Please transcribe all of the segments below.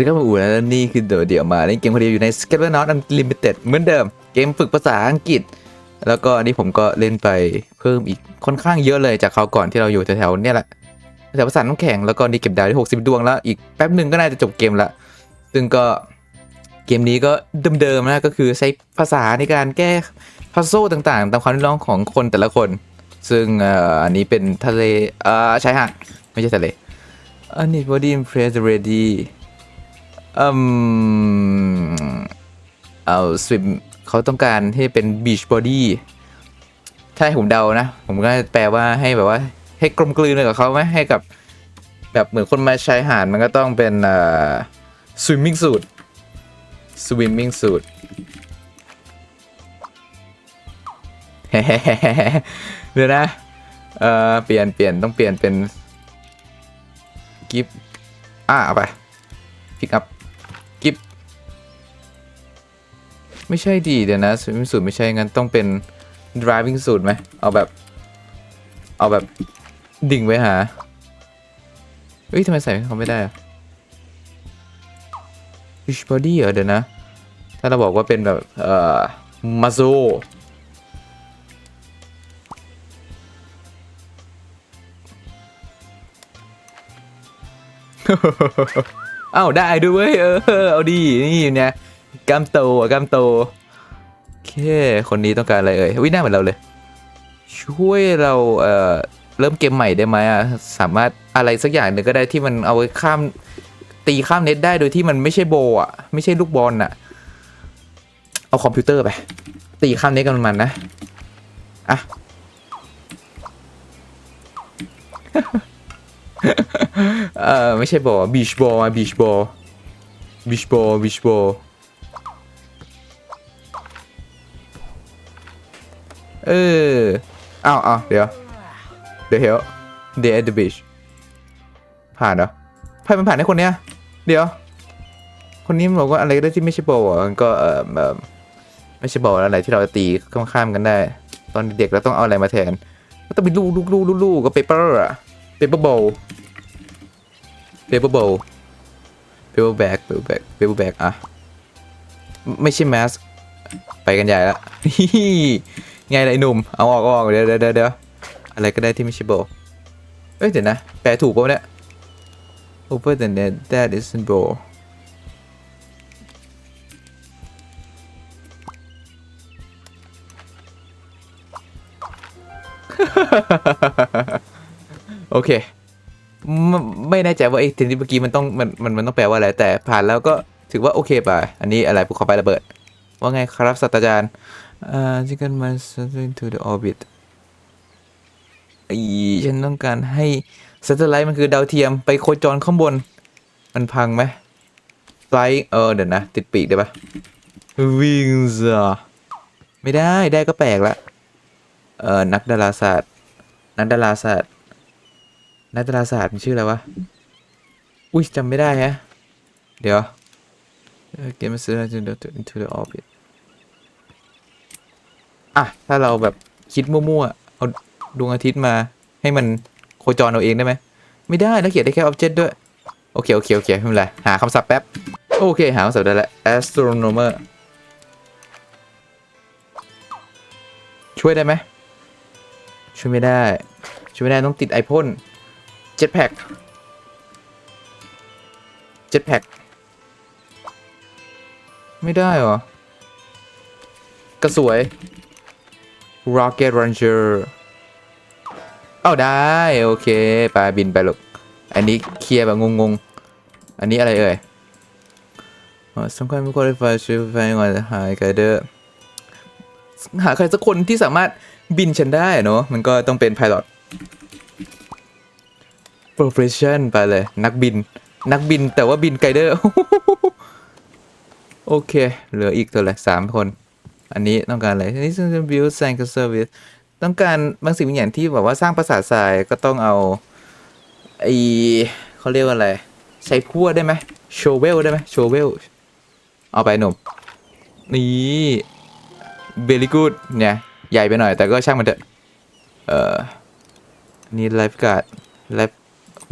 แล้วก็มาอู่แล้วนี่คือเดี๋ยวเดี๋ยวมาเล่นเกมคนเดียวอยู่ใน s k e l e t o n Unlimited เหมือนเดิม เกมฝึกภาษาอังกฤษ แล้วก็อันนี้ผมก็เล่นไปเพิ่มอีกค่อนข้างเยอะเลยจากคราวก่อนที่เราอยู่แถวๆเนี่ยแหละแถวภาษาน้ำแข็งแล้วก็นี่เก็บดาวที่60 ดวงแล้ว อีกแป๊บหนึ่งก็น่าจะจบเกมละซึ่งก็เกมนี้ก็เดิมๆนะก็คือใช้ภาษาในการแก้พัซโซต่างๆ ตามความร้องของคนแต่ละคน ซึ่งอันนี้เป็นทะเลอ่อชายหาดไม่ใช่ทะเลอันนี้ body impress ready อืมเอา swim เขาต้องการให้เป็น beach body ถ้าให้ผมเดานะ ผมก็แปลว่าให้แบบว่า ให้กลมกลืนเลยกับเขาไหมให้กับ แบบเหมือนคนมาชายหาดมันก็ต้องเป็นเอ่อ swimming suit swimming suit เฮ้เดี๋ยวนะเอ่อเปลี่ยนเปลี่ยนต้องเปลี่ยนเป็นกิฟอะเอาไปพิกอัพ ไม่ใช่ดีเดี๋ยวนะ swimming suit ไม่ใช่งั้นต้องเป็น driving suit ไหมเอาแบบ เอาแบบดิ่งไว้หาเฮ้ยทำไมใส่เขาไม่ได้อะ fish body เหรอเดี๋ยวนะ ถ้าเราบอกว่าเป็นแบบ เอ่อ muzzle เอ้าได้ด้วยเวยเออเอาดีนี่เนี่ย กล้ามโตอะกล้ามโตโอเค คนนี้ต้องการอะไรเอ่ยวิหน้าเหมือนเราเลย ช่วยเราเอ่อเริ่มเกมใหม่ได้ไหมอะสามารถอะไรสักอย่างหนึ่งก็ได้ที่มันเอาไว้ข้ามตีข้ามเน็ตได้โดยที่มันไม่ใช่โบอะไม่ใช่ลูกบอลอะ เอาคอมพิวเตอร์ไป ตีข้ามเน็ตกันมันนะอะเออไม่ใช่บอลบีชบอลมาบีชบอลบีชบอลบีชบอล เอออ้าวอ้าวเดี๋ยว เดี๋ยวเดี๋ยว Day at the beach ผ่านเหรอใครมันผ่านให้คนเนี้ย เดี๋ยว คนนี้มันบอกว่าอะไรก็ได้ที่ไม่ใช่โบอลอะมันก็เออเออไม่ใช่โบอลอะไรที่เราตีข้ามๆกันได้ ตอนเด็กเราต้องเอาอะไรมาแทนก็ต้องเป็นลูกลูกลูกลูกก็เปเปอร์อะเปเปอร์โบอลเปเปอร์โบอลเปเปอร์แบ็กเปเปอร์แบ็กเปเปอร์แบ็กอะไม่ใช่แมสไปกันใหญ่ละ ไงล่ะไอ้หนุ่ม เอาออกเอาอกเดี๋ยวเดี๋ยวเดี๋ยวอะไรก็ได้ที่ไม่ใช่บอลเอ้ยเดี๋ยวนะ แปลถูกป่ะเนี่ย over the net that isn't ball โอเคไม่ไม่แน่ใจว่าไอ้ทีนี้เมื่อกี้มันต้องมันมันมันต้องแปลว่าอะไร แต่ผ่านแล้วก็ถือว่าโอเคไป อันนี้อะไรภูเขาไฟระเบิด ว่าไงครับศาสตราจารย์ อ่าที่กันมา something to the orbit อีฉันต้องการให้ส a t เ l ไลท์มันคือดาวเทียมไปโคจรข้างบน มันพังไหมไฟเออเดี๋ยวนะ ติดปีกได้ปะวิ่งซะไม่ได้ได้ก็แปลกละเออนักดาราศาสตร์ นักดาราศาสตร์ นักดาราศาสตร์มันชื่ออะไรวะ อุ้ยจำไม่ได้ฮะ เดี๋ยวเกมมันซื้อ into the orbit อะถ้าเราแบบคิดมั่วๆเอาดวงอาทิตย์มาให้มันโคจรเอาเองได้ไหมไม่ได้แล้วเขียนได้แค่ object ด้วย โอเค โอเค โอเคไม่เป็นไร หาคำศัพท์แป๊บ โอเค หาคำศัพท์ได้แล้ว astronomer ช่วยได้ไหมช่วยไม่ได้ ช่วยไม่ได้ต้องติดไอพ่น jetpack jetpack ไม่ได้เหรอ กระสวย rocket launcher เอ้าได้ โอเคไปบินไปลูกอันนี้เคลียร์แบบงงๆ อันนี้อะไรเอ่ยสำคัญไม่ควรไฟช่วยไฟก่อนหายไกเดอร์หาใครสักคนที่สามารถบินฉันได้เนอะมันก็ต้องเป็น pilot profession ไปเลย นักบิน นักบินแต่ว่าบินไกเดอร์ โอเค เหลืออีกตัวละสามคน อันนี้ต้องการอะไรอันนี้คือ build sand service ต้องการบางสิ่งบางอย่างที่แบบว่าสร้างปราสาทรายก็ต้องเอาไอเขาเรียกว่าอะไร ใช้พั่วได้ไหมโชเวลได้ไหมโชเวลเอาไปหนุ่มนี่เบล y กูดเนี่ย ใหญ่ไปหน่อย แต่ก็ช่างมันเถอะเอ่อนี่ไลฟ์การ์ดไลฟ์โห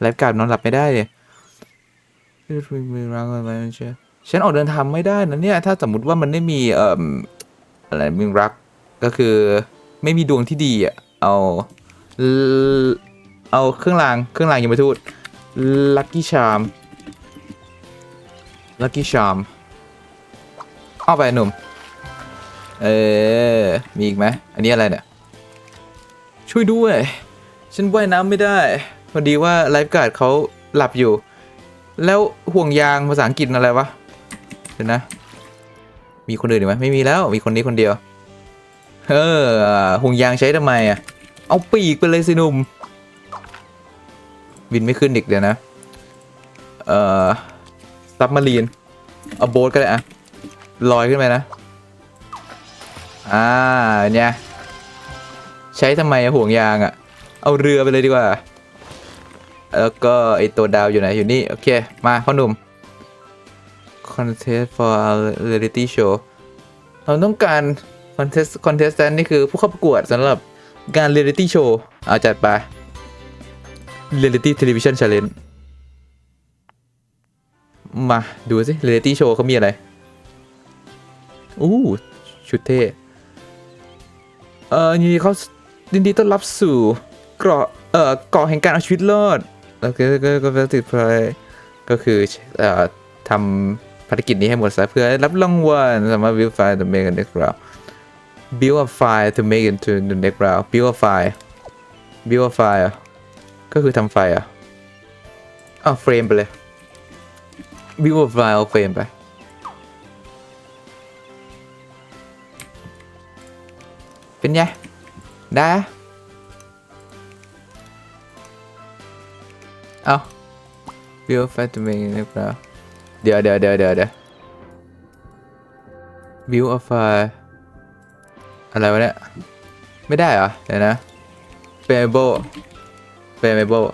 ไลฟ์การ์ดนอนหลับไม่ได้เลยมีรังอะไรไม่ใช่อ ฉันออกเดินทางไม่ได้นะเนี่ย ถ้าสมมติว่ามันไม่มีเอ่ออะไรมีรักก็คือไม่มีดวงที่ดีอะเอาเอาเครื่องรางเครื่องรางยมทูตลัคกี้ชามลัคกี้ชามเอาไปหนุ่ม เออ มีอีกไหมอันนี้อะไรเนี่ย ช่วยด้วย ฉันว่ายน้ำไม่ได้ พอดีว่าไลฟ์การ์ดเขาหลับอยู่ แล้วห่วงยางภาษาอังกฤษอะไรวะ ดี๋ยวนะ มีคนอื่นอีกไหมไม่มีแล้วมีคนนี้คนเดียวเออห่วงยางใช้ทำไมอะ เอาปีกไปเลยสิหนุ่ม บินไม่ขึ้นอีกเดี๋ยวนะ เอ่อซับมารีน เอาโบ๊ทก็ได้อะลอยขึ้นไปนะ อ่าเนี่ยใช้ทำไมอะห่วงยางอะเอาเรือไปเลยดีกว่า แล้วก็ไอตัวดาวอยู่ไหนอยู่นี่ โอเค มาพ่อหนุ่ม contest for a reality show เราต้องการ contest contestant นี่คือผู้เข้าประกวดสำหรับการ reality show เอาจัดไป reality television challenge มา ดูสิ reality show เขามีอะไร อู้ชุดเท่เอ่อยินดีเขายินดีต้อนรับสู่เกาะเอ่อเกาะแห่งการเอาชีวิตรอดแล้วก็ก็ก็ก็ติดพลอยก็คือเอ่อทำ ภารกิจนี้ให้หมดซะเพื่อรับรางวัลสามารถ build file to make a next round build a file to make into the next round build a file build a file ก็คือทำไฟล์อะอ้าเฟรมไปเลย build a file เอาเฟรมไปเป็นไงได้เอะเอาวิวแฟตเมงหรือ เดี๋ยวเดี๋ยวเดี๋ยวเดี๋ยวเดี๋ยววิวออฟไฟอะไรวะเนี่ย ไม่ได้เหรอ เดี๋ยวนะเฟรมเบิลเฟรมเบิล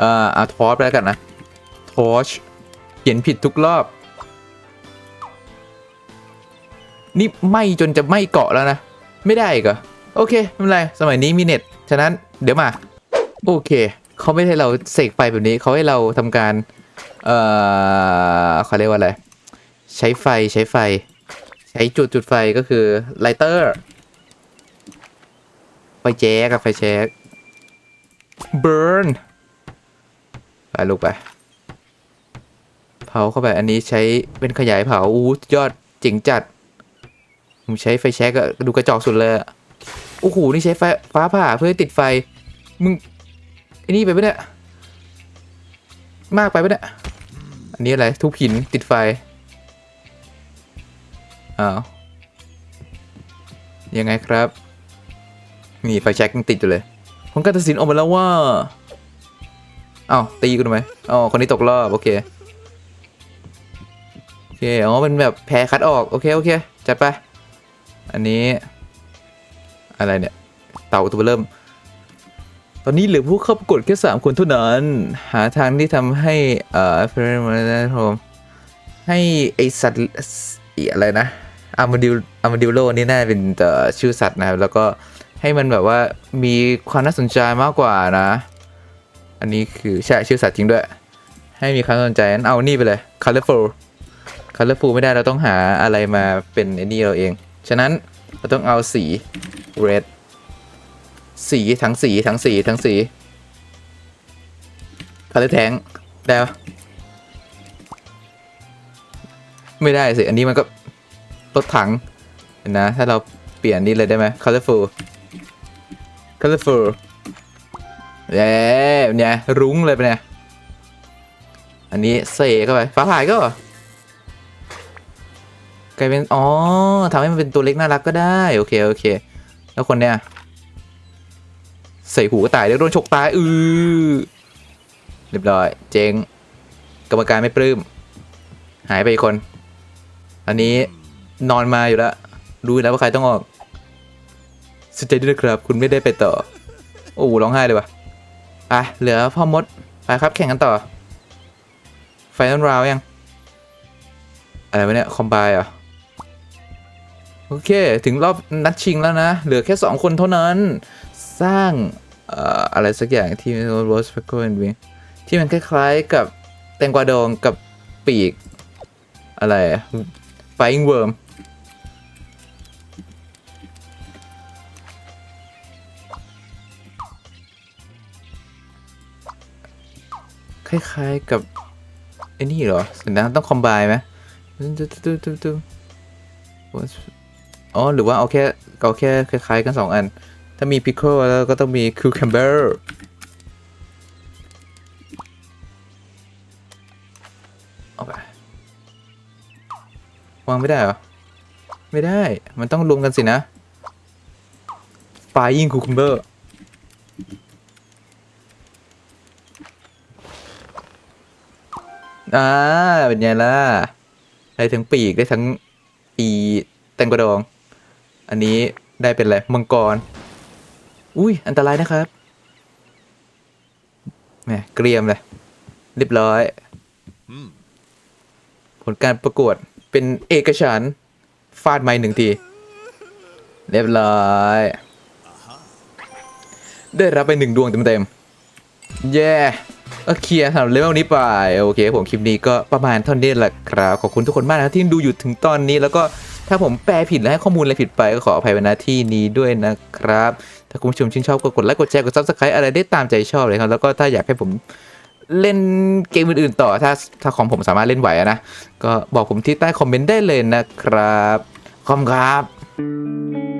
อ่าเอาทอร์ชไปแล้วกันนะทอร์ชเขียนผิดทุกรอบ นี่ไหม่จนจะไหม่เกาะแล้วนะ ไม่ได้อีกเหรอ โอเค ไม่เป็นไร สมัยนี้มีเน็ต ฉะนั้นเดี๋ยวมา โอเค เขาไม่ให้เราเสกไฟแบบนี้เขาให้เราทำการ เอ่อเขาเรียกว่าอะไร ใช้ไฟใช้ไฟ ใช้จุดจุดไฟก็คือไลเตอร์ไฟแจ๊กับไฟแจ๊กเบิร์นไปลูกไป เผาเข้าไปอันนี้ใช้เป็นขยายเผาอู้ยอดเจ๋งจัด ผมใช้ไฟแช็กอะดูกระจอกสุดเลย โอ้โห นี่ใช้ไฟฟ้าผ่าเพื่อติดไฟ มึง นี่ไปปะเนี่ยมากไปปะเนี่ยอันนี้อะไรทุบหินติดไฟอ้าวยังไงครับนี่ไฟแช็กยังติดอยู่เลยผลการตัดสินออกมาแล้วว่าอ้าวตีกูทำไมอ๋อคนนี้ตกรอบโอเคโอเคอ๋อเป็นแบบแพ้คัดออกโอเคโอเคจัดไปอันนี้อะไรเนี่ยเต่าตัวเริ่ม ตอนนี้เหลือผู้เข้าประกวดแค่สามคนเท่านั้น หาทางที่ทำให้เอ่อเฟรนด์มาได้โฮมให้ไอสัตว์อะไรนะอามาดิวอามาดิวโลนี่น่าเป็นเอ่อชื่อสัตว์นะครับ แล้วก็ให้มันแบบว่ามีความน่าสนใจมากกว่านะ อันนี้คือใช่ชื่อสัตว์จริงด้วย ให้มีความน่าสนใจงั้นเอานี่ไปเลย colorful colorful ไม่ได้เราต้องหาอะไรมาเป็นไอ้นี่เราเอง ฉะนั้นเราต้องเอาสี red สีทั้งสีทั้งสีทั้งสี color tank ได้ปะไม่ได้สิ อันนี้มันก็รถถังเห็นนะ ถ้าเราเปลี่ยนนี่เลยได้ไหม colorful colorful เย้เนี่ยรุ้งเลยไปะเนี่ย อันนี้เสกเข้าไปฟ้าผ่ายก็กลายเป็น อ๋อทำให้มันเป็นตัวเล็กน่ารักก็ได้ โอเค โอเค แล้วคนเนี้ย ใส่หูกระต่ายแล้วโดนฉกตายอือเรียบร้อย เจ๊งกรรมการไม่ปลื้ม หายไปคน อันนี้นอนมาอยู่แล้วรู้แล้วว่าใครต้องออกเสุดใจด้วยนะครับ คุณไม่ได้ไปต่อ โอ้ร้องไห้เลยว่ะอะ เหลือพ่อมด ไปครับ แข่งกันต่อ ไฟนอลราวยัง อะไรวะเนี่ย คอมไบอะโอเค ถึงรอบนัดชิงแล้วนะ เหลือแค่ 2 คนเท่านั้น สร้างอะไรสักอย่างที่โรสเปโกนวิงที่มันคล้ายๆกับแตงกวาดองกับปีก อะไรไฟอิงเวิร์มคล้ายๆกับไอ้นี่เหรอสัญญาต้องคอมไบไหมอ๋อ หรือว่าเอาแค่เอาแค่คล้ายๆกันสองอัน ถ้ามีพิค c ลแล้วก็ต้องมีคิวคัมเบอร์เอาไปวางไม่ได้เหรอ ไม่ได้ มันต้องรวมกันสินะไฟยิงคูคัมเบอร์อ่าเป็นไงล่ะได้ทั้งปีกได้ทั้งอีแตงกวาดอง อันนี้ได้เป็นอะไรมังกร อุ้ยอันตรายนะครับแหมเกรียมเลยเรียบร้อย ผลการประกวดเป็นเอกฉันท์ฟาดไม้หนึ่งที เรียบร้อย ได้รับไปหนึ่งดวงเต็มๆ เย้ก็เคลียร์สำหรับเลเวลนี้ไป โอเค ผมคลิปนี้ก็ประมาณเท่านี้แหละครับ ขอบคุณทุกคนมากนะที่ดูอยู่ถึงตอนนี้แล้วก็ถ้าผมแปลผิดและให้ข้อมูลอะไรผิดไปก็ขออภัยไว้ณที่นี้ด้วยนะครับ ถ้าคุณผู้ชมชื่นชอบก็กดไลค์กดแชร์กดซับสไครต์อะไรได้ตามใจชอบเลยครับ แล้วก็ถ้าอยากให้ผมเล่นเกมอื่นๆต่อถ้าถ้าของผมสามารถเล่นไหวนะ ก็บอกผมที่ใต้คอมเมนต์ได้เลยนะครับขอบคุณครับ